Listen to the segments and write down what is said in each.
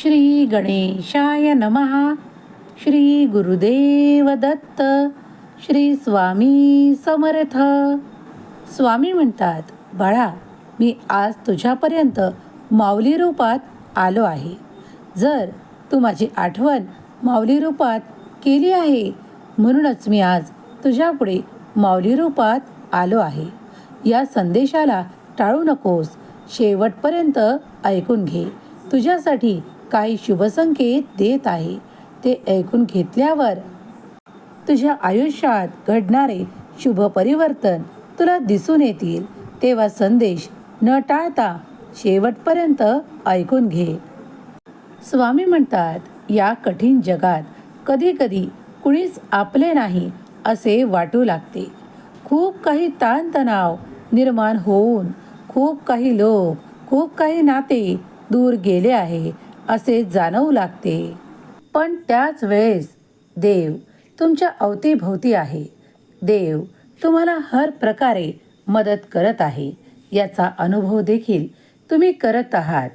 श्री गणेशाय नमः. श्री गुरुदेव दत्त श्री स्वामी समर्थ. स्वामी म्हणतात बाळा मी आज तुझ्यापर्यंत माऊली रूपात आलो आहे. जर तू माझी आठवण माऊली रूपात केली आहे म्हणूनच मी आज तुझ्यापुढे माऊली रूपात आलो आहे. या संदेशाला टाळू नकोस. शेवटपर्यंत ऐकून घे. तुझ्यासाठी काही शुभसंकेत देत आहे. ते ऐकून घेतल्यावर तुझ्या आयुष्यात घडणारे शुभ परिवर्तन तुला दिसून येतील तेव्हा संदेश न टाळता शेवटपर्यंत ऐकून घे. स्वामी म्हणतात या कठीण जगात कधीकधी कुणीच आपले नाही असे वाटू लागते. खूप काही ताणतणाव निर्माण होऊन खूप काही लोक खूप काही नाते दूर गेले आहे. असे जाणवू लागते. पण त्याच वेळेस देव तुमच्या अवतीभोवती आहे. देव तुम्हाला हर प्रकारे मदत करत आहे. याचा अनुभव देखील तुम्ही करत आहात.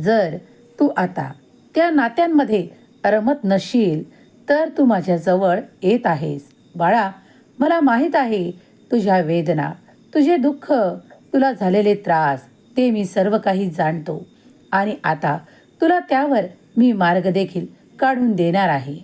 जर तू आता त्या नात्यांमध्ये रमत नसशील तर तू माझ्याजवळ येत आहेस. बाळा मला माहीत आहे तुझ्या वेदना तुझे दुःख तुला झालेले त्रास ते मी सर्व काही जाणतो. आणि आता तुला त्यावर मी मार्ग देखील काढून देणार आहे.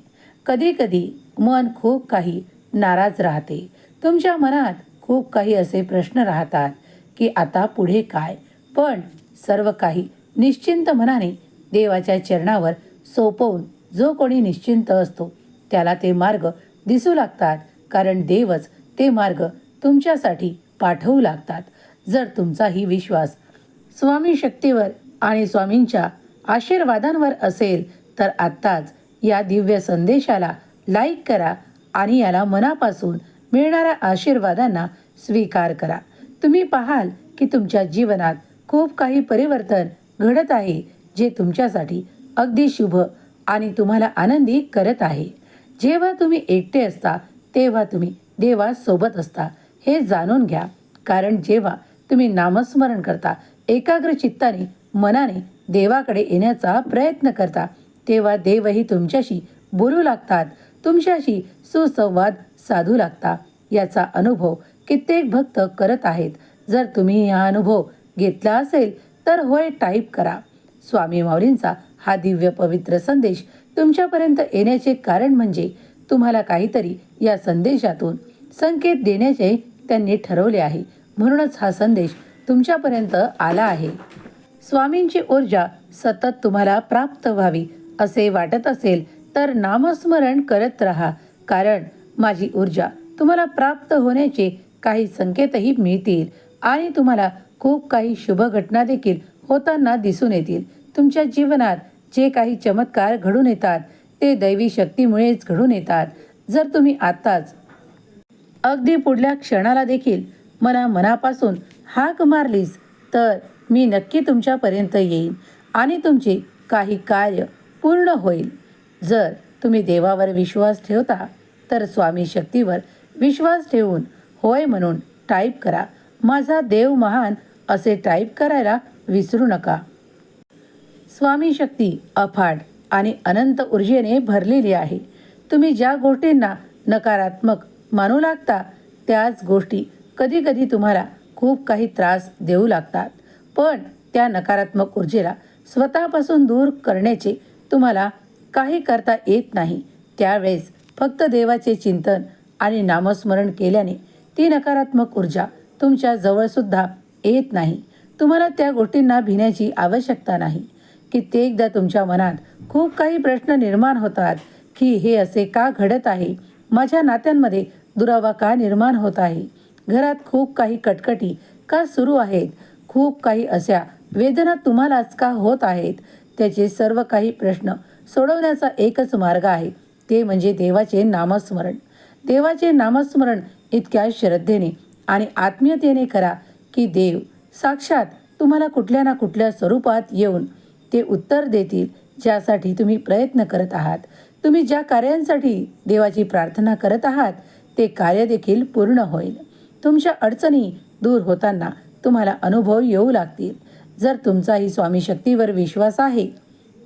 कधी कधी मन खूप काही नाराज राहते. तुमच्या मनात खूप काही असे प्रश्न राहतात की आता पुढे काय? पण सर्व काही निश्चिंत मनाने देवाच्या चरणावर सोपवून जो कोणी निश्चिंत असतो त्याला ते मार्ग दिसू लागतात. कारण देवच ते मार्ग तुमच्यासाठी पाठवू लागतात. जर तुमचाही विश्वास स्वामी शक्तीवर आणि स्वामींच्या आशीर्वादांवर असेल तर आत्ताच या दिव्य संदेशाला लाईक करा आणि याला मनापासून मिळणाऱ्या आशीर्वादांना स्वीकार करा. तुम्ही पाहाल की तुमच्या जीवनात खूप काही परिवर्तन घडत आहे जे तुमच्यासाठी अगदी शुभ आणि तुम्हाला आनंदी करत आहे. जेव्हा तुम्ही एकटे असता तेव्हा तुम्ही देवासोबत असता हे जाणून घ्या. कारण जेव्हा तुम्ही नामस्मरण करता एकाग्र चित्ताने मनाने देवाकडे येण्याचा प्रयत्न करता. तेव्हा देवही तुमच्याशी बोलू लागतात. तुमच्याशी सुसंवाद साधू लागता. याचा अनुभव कित्येक भक्त करत आहेत. जर तुम्ही हा अनुभव घेतला असेल तर होय टाईप करा. स्वामी माऊलींचा हा दिव्य पवित्र संदेश तुमच्यापर्यंत येण्याचे कारण म्हणजे तुम्हाला काहीतरी या संदेशातून संकेत देण्याचे त्यांनी ठरवले आहे. म्हणूनच हा संदेश तुमच्यापर्यंत आला आहे. स्वामींची ऊर्जा सतत तुम्हाला प्राप्त व्हावी असे वाटत असेल तर नामस्मरण करत राहा. कारण माझी ऊर्जा तुम्हाला प्राप्त होण्याचे काही संकेतही मिळतील आणि तुम्हाला खूप काही शुभ घटना देखील होताना दिसून येतील. तुमच्या जीवनात जे काही चमत्कार घडून येतात ते दैवी शक्तीमुळेच घडून येतात. जर तुम्ही आत्ताच अगदी पुढल्या क्षणाला देखील मला मनापासून हाक मारलीस तर मी नक्की तुमच्यापर्यंत येईन आणि तुमचे काही कार्य पूर्ण होईल. जर तुम्ही देवावर विश्वास ठेवता तर स्वामी शक्तीवर विश्वास ठेवून होय म्हणून टाईप करा. माझा देव महान असे टाईप करायला विसरू नका. स्वामी शक्ती अफाट आणि अनंत ऊर्जेने भरलेली आहे. तुम्ही ज्या गोष्टींना नकारात्मक मानू लागता त्याच गोष्टी कधीकधी तुम्हाला खूप काही त्रास देऊ लागतात. पण त्या नकारात्मक ऊर्जेला स्वतःपासून दूर करण्याचे तुम्हाला काही करता येत नाही. त्यावेळेस फक्त देवाचे चिंतन आणि नामस्मरण केल्याने ती नकारात्मक ऊर्जा तुमच्या जवळसुद्धा येत नाही. तुम्हाला त्या गोष्टींना भिण्याची आवश्यकता नाही. कित्येकदा तुमच्या मनात खूप काही प्रश्न निर्माण होतात की हे असे का घडत आहे? माझ्या नात्यांमध्ये दुरावा का निर्माण होत आहे? घरात खूप काही कटकटी का सुरू आहेत? खूप काही अशा वेदना तुम्हालाच का होत आहेत? त्याचे सर्व काही प्रश्न सोडवण्याचा एकच मार्ग आहे ते म्हणजे देवाचे नामस्मरण. देवाचे नामस्मरण इतक्या श्रद्धेने आणि आत्मीयतेने करा की देव साक्षात तुम्हाला कुठल्या ना कुठल्या स्वरूपात येऊन ते उत्तर देतील ज्यासाठी तुम्ही प्रयत्न करत आहात. तुम्ही ज्या कार्यांसाठी देवाची प्रार्थना करत आहात ते कार्य देखील पूर्ण होईल. तुमच्या अडचणी दूर होताना तुम्हाला अनुभव येऊ लागतील. जर तुमचाही स्वामी शक्तीवर विश्वास आहे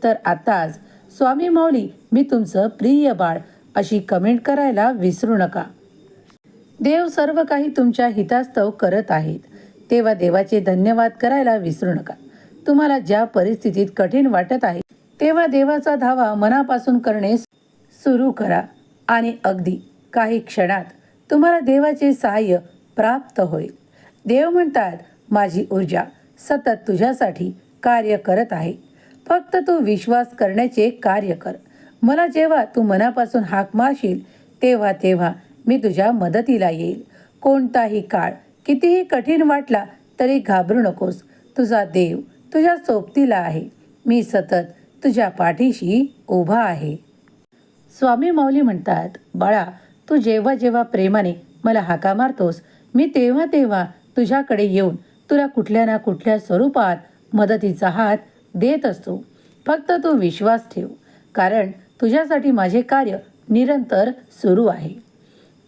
तर आताच स्वामी माऊली मी तुमचं प्रिय बाळ अशी कमेंट करायला विसरू नका. देव सर्व काही तुमच्या हितास्तव करत आहेत. तेव्हा देवाचे धन्यवाद करायला विसरू नका. तुम्हाला ज्या परिस्थितीत कठीण वाटत आहे तेव्हा देवाचा धावा मनापासून करणे सुरू करा. आणि अगदी काही क्षणात तुम्हाला देवाचे सहाय्य प्राप्त होईल. देव म्हणतात माझी ऊर्जा सतत तुझ्यासाठी कार्य करत आहे. फक्त तू विश्वास करण्याचे कार्य कर. मला जेव्हा तू मनापासून हाक मारशील तेव्हा तेव्हा मी तुझ्या मदतीला येईल. कोणताही काळ कितीही कठीण वाटला तरी घाबरू नकोस. तुझा देव तुझ्या सोबतीला आहे. मी सतत तुझ्या पाठीशी उभा आहे. स्वामी माऊली म्हणतात बाळा तू जेव्हा जेव्हा प्रेमाने मला हाका मारतोस मी तेव्हा तेव्हा तुझ्याकडे येऊन तुला कुठल्या ना कुठल्या स्वरूपात मदतीचा हात देत असतो. फक्त तू विश्वास ठेव कारण तुझ्यासाठी माझे कार्य निरंतर सुरू आहे.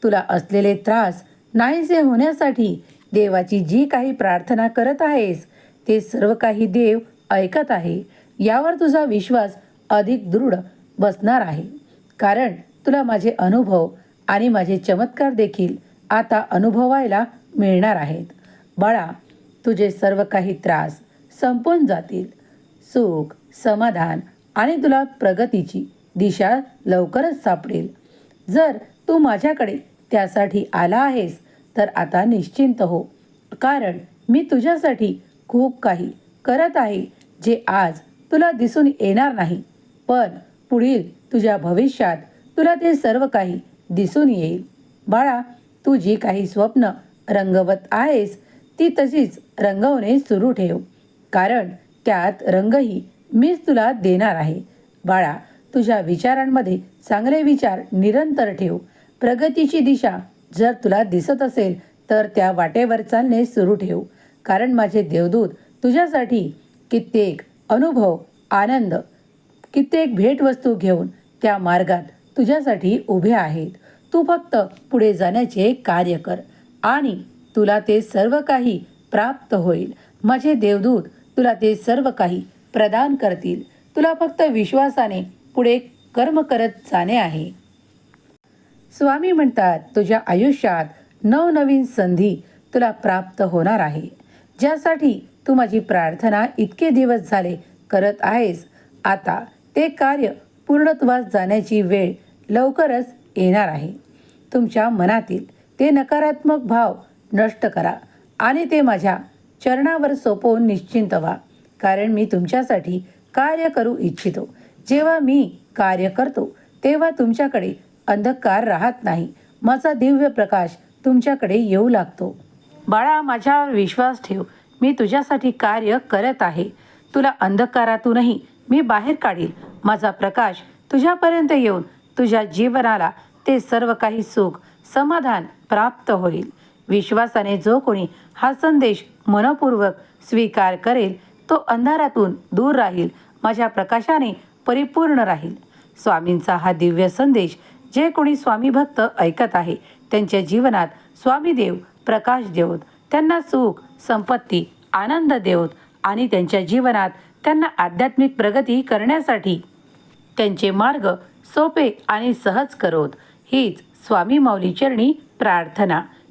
तुला असलेले त्रास नाहीसे होण्यासाठी देवाची जी काही प्रार्थना करत आहेस ते सर्व काही देव ऐकत आहे. यावर तुझा विश्वास अधिक दृढ बसणार आहे. कारण तुला माझे अनुभव आणि माझे चमत्कार देखील आता अनुभवायला मिळणार आहेत. बाळा तुझे सर्व काही त्रास संपून जातील. सुख समाधान आणि तुला प्रगतीची दिशा लवकरच सापडेल. जर तू माझ्याकडे त्यासाठी आला आहेस तर आता निश्चिंत हो. कारण मी तुझ्यासाठी खूप काही करत आहे जे आज तुला दिसून येणार नाही. पण पुढील तुझ्या भविष्यात तुला ते सर्व काही दिसून येईल. बाळा तू जी काही स्वप्न रंगवत आहेस ती तशीच रंगवणे सुरू ठेव. कारण त्यात रंगही मीच तुला देणार आहे. बाळा तुझ्या विचारांमध्ये चांगले विचार निरंतर ठेव. प्रगतीची दिशा जर तुला दिसत असेल तर त्या वाटेवर चालणे सुरू ठेव. कारण माझे देवदूत तुझ्यासाठी कित्येक अनुभव आनंद कित्येक भेटवस्तू घेऊन त्या मार्गात तुझ्यासाठी उभे आहेत. तू फक्त पुढे जाण्याचे कार्य कर आणि तुला ते सर्व काही प्राप्त होईल. माझे देवदूत तुला ते सर्व काही प्रदान करतील. तुला फक्त विश्वासाने पुढे कर्म करत जाणे आहे. स्वामी म्हणतात तुझ्या आयुष्यात नवनवीन संधी तुला प्राप्त होणार आहे. ज्यासाठी तू माझी प्रार्थना इतके दिवस झाले करत आहेस आता ते कार्य पूर्णत्वास जाण्याची वेळ लवकरच येणार आहे. तुमच्या मनातील ते नकारात्मक भाव नष्ट करा आणि ते माझ्या चरणावर सोपवून निश्चिंत व्हा. कारण मी तुमच्यासाठी कार्य करू इच्छितो. जेव्हा मी कार्य करतो तेव्हा तुमच्याकडे अंधकार राहत नाही. माझा दिव्य प्रकाश तुमच्याकडे येऊ लागतो. बाळा माझ्यावर विश्वास ठेव. मी तुझ्यासाठी कार्य करत आहे. तुला अंधकारातूनही मी बाहेर काढील. माझा प्रकाश तुझ्यापर्यंत येऊन तुझ्या जीवनाला ते सर्व काही सुख समाधान प्राप्त होईल. विश्वासाने जो कोणी हा संदेश मनपूर्वक स्वीकार करेल तो अंधारातून दूर राहील माझ्या प्रकाशाने परिपूर्ण राहील. स्वामींचा हा दिव्य संदेश जे कोणी स्वामी भक्त ऐकत आहे त्यांच्या जीवनात स्वामी देव प्रकाश देवत त्यांना सुख संपत्ती आनंद देवत आणि त्यांच्या जीवनात त्यांना आध्यात्मिक प्रगती करण्यासाठी त्यांचे मार्ग सोपे आणि सहज करोत. हीच स्वामी माऊली चरणी प्रार्थना.